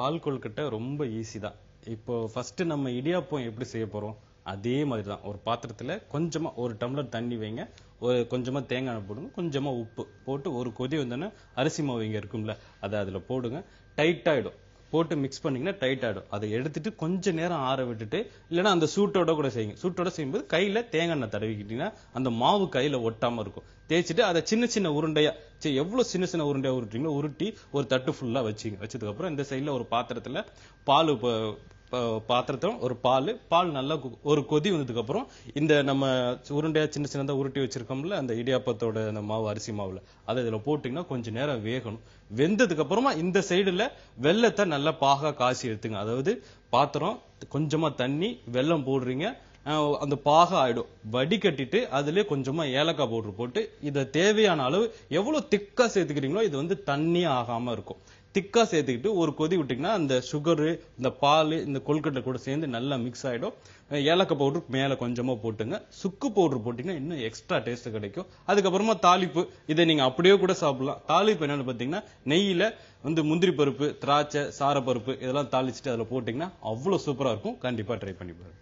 பால் கொழுக்கட்டை ரொம்ப ஈஸி தான். இப்போ ஃபர்ஸ்ட் நம்ம இடியாப்பம் எப்படி செய்ய போறோம்? அதே மாதிரி தான் ஒரு பாத்திரத்துல கொஞ்சமா ஒரு டம்ளர் தண்ணி வைங்க. ஒரு கொஞ்சமா தேங்காய் போடுங்க. கொஞ்சமா உப்பு போட்டு ஒரு கொதி வந்தோடனே அரிசி மாவு இங்க இருக்கும்ல அதை அதுல போடுங்க. டைட் ஆயிடும். போட்டு மிக்ஸ் பண்ணீங்கன்னா டைட் ஆயிடும். அதை எடுத்துட்டு கொஞ்ச நேரம் ஆற விட்டுட்டு இல்லைன்னா அந்த சூட்டோட கூட செய்யுங்க. சூட்டோட செய்யும்போது கையில தேங்காய் எண்ணெய் தடவிக்கிட்டீங்கன்னா அந்த மாவு கையில ஒட்டாம இருக்கும். தேய்ச்சிட்டு அதை சின்ன சின்ன உருண்டையா சரி எவ்வளவு சின்ன சின்ன உருண்டையா உருட்டுறீங்களோ உருட்டி ஒரு தட்டு ஃபுல்லா வச்சுங்க. வச்சதுக்கு அப்புறம் இந்த சைடில் ஒரு பாத்திரத்துல பால் பாத்திரத்தில் ஒரு பால் பால் நல்லா ஒரு கொதி வந்ததுக்கு அப்புறம் இந்த நம்ம உருண்டையா சின்ன சின்னதா உருட்டி வச்சிருக்கோம்ல அந்த இடியாப்பத்தோட அந்த மாவு அரிசி மாவுல அதை இதுல போட்டீங்கன்னா கொஞ்ச நேரம் வேகணும். வெந்ததுக்கு அப்புறமா இந்த சைடுல வெள்ளத்தை நல்லா பாகா காய்ச்சி எடுத்துங்க. அதாவது பாத்திரம் கொஞ்சமா தண்ணி வெல்லம் போடுறீங்க. அந்த பாக ஆயிடும். வடிகட்டிட்டு அதுலயே கொஞ்சமா ஏலக்காய் பவுடர் போட்டு இதை தேவையான அளவு எவ்வளவு திக்கா சேர்த்துக்கிறீங்களோ இது வந்து தண்ணி ஆகாம இருக்கும். திக்கா சேர்த்துக்கிட்டு ஒரு கொதி விட்டீங்கன்னா அந்த சுகரு இந்த பால் இந்த கொழுக்கட்டை கூட சேர்ந்து நல்லா மிக்ஸ் ஆயிடும். ஏலக்காய் பவுடர் மேல கொஞ்சமா போட்டுங்க. சுக்கு பவுடர் போட்டீங்கன்னா இன்னும் எக்ஸ்ட்ரா டேஸ்ட் கிடைக்கும். அதுக்கப்புறமா தாளிப்பு இதை நீங்க அப்படியே கூட சாப்பிடலாம். தாளிப்பு என்னன்னு பாத்தீங்கன்னா நெய்யில வந்து முந்திரி பருப்பு திராட்சை சாரப்பருப்பு இதெல்லாம் தாளிச்சுட்டு அதுல போட்டீங்கன்னா அவ்வளவு சூப்பரா இருக்கும். கண்டிப்பா ட்ரை பண்ணி பாருங்க.